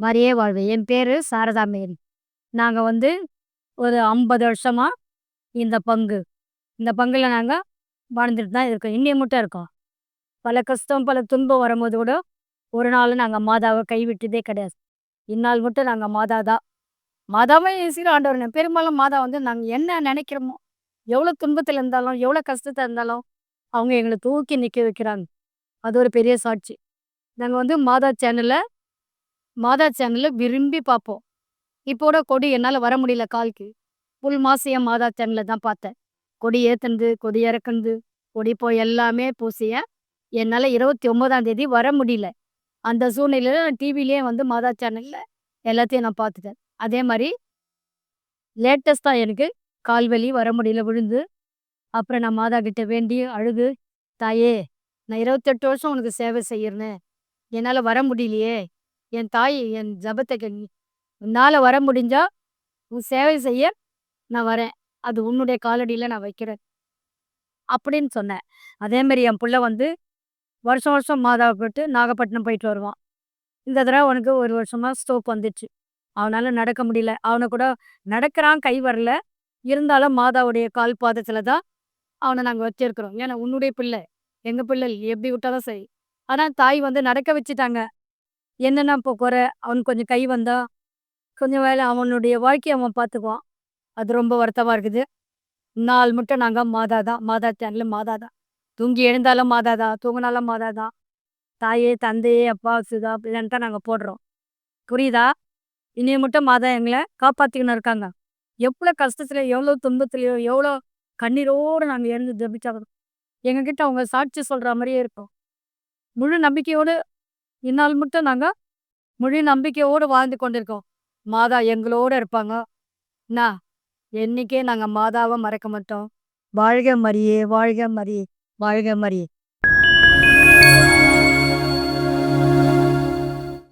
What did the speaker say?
மாதிரியே வாழ்வேன் என் பேர் சாரதா மேரி. நாங்கள் வந்து ஒரு ஐம்பது வருஷமாக இந்த பங்கு. இந்த பங்கில் நாங்கள் வாழ்ந்துட்டு தான் இருக்கோம். இன்னைய மட்டும் இருக்கோம். பல கஷ்டம் பல துன்பம் வரும்போது கூட ஒரு நாள் நாங்கள் மாதாவை கைவிட்டதே கிடையாது. இந்நாள் மட்டும் நாங்கள் மாதா தான். மாதாவே சீர ஆண்டவர். பெரும்பாலும் மாதா வந்து நாங்கள் என்ன நினைக்கிறோமோ எவ்வளோ துன்பத்தில் இருந்தாலும் எவ்வளோ கஷ்டத்தில் இருந்தாலும் அவங்க எங்களை தூக்கி நிற்க வைக்கிறாங்க. அது ஒரு பெரிய சாட்சி. நாங்கள் வந்து மாதா சேனலில் மாதா சேனலில் விரும்பி பார்ப்போம் இப்போட கொடி என்னால் வர முடியல கால்க்கு. புல் மாசியம் மாதா சேனலில் தான் பார்த்தேன் கொடி ஏற்றுனது கொடி இறக்குனது கொடி போய் எல்லாமே பூசிய என்னால் இருபத்தி ஒன்பதாம் தேதி வர முடியல. அந்த சூழ்நிலையில் நான் டிவிலேயே வந்து மாதா சேனலில் எல்லாத்தையும் நான் பார்த்துட்டேன் அதே மாதிரி லேட்டஸ்ட்டாக எனக்கு கால்வலி வர முடியல விழுந்து. அப்புறம் நான் மாதா கிட்ட வேண்டி அழுது தாயே நான் இருபத்தெட்டு வருஷம் உனக்கு சேவை செய்யறேன். என்னால் வர முடியலையே. என் தாய் என் ஜபத்தை கண்ணி. உன்னால் வர முடிஞ்சா உன் சேவை செய்ய நான் வரேன். அது உன்னுடைய காலடியில் நான் வைக்கிறேன். அப்படின்னு சொன்னேன். அதே மாதிரி என் பிள்ளை வந்து வருஷம் வருஷம் மாதாவை போட்டு நாகப்பட்டினம் போயிட்டு வருவான். இந்த தடவை அவனுக்கு ஒரு வருஷமாக ஸ்டோப் வந்துச்சு. அவனால் நடக்க முடியல. அவனை கூட நடக்கிறான் கை வரல. இருந்தாலும் மாதாவுடைய கால் பாதத்தில் தான் அவனை நாங்கள் வச்சிருக்கிறோம். ஏன்னா உன்னுடைய பிள்ளை. எங்கள் பிள்ளை எப்படி விட்டாலும் சரி. ஆனால் தாய் வந்து நடக்க வச்சுட்டாங்க. என்னென்ன இப்போ குறை? அவனுக்கு கொஞ்சம் கை வந்தா கொஞ்சம் வேலை அவனுடைய வாழ்க்கையை அவன் பார்த்துக்குவான் அது ரொம்ப வருத்தமாக இருக்குது. நாள் மட்டும் நாங்கள் மாதா தான் மாதா சேனல் மாதா தான் தூங்கி எழுந்தாலும் மாதா தான் தூங்கினாலும் மாதா தான் தாயே தந்தையே அப்பா சுதா அப்படின்ட்டு தான் நாங்கள் போடுறோம். புரியுதா? இனிய மட்டும் மாதா எங்களை காப்பாற்றிக்கின்னு இருக்காங்க. எவ்வளோ கஷ்டத்துல எவ்வளோ துன்பத்துலையோ எவ்வளோ கண்ணீரோடு நாங்கள் இருந்து ஜபிச்சாங்க எங்ககிட்ட அவங்க சாட்சி சொல்கிற மாதிரியே இருக்கும். முழு நம்பிக்கையோடு இந்நாள் மட்டும் நாங்கள் முழு நம்பிக்கையோடு வாழ்ந்து கொண்டிருக்கோம். மாதா எங்களோட இருப்பாங்க. என்ன என்னைக்கே நாங்கள் மாதாவை மறக்க மாட்டோம். வாழ்க மரியே வாழ்க மரியே வாழ்க மரியே.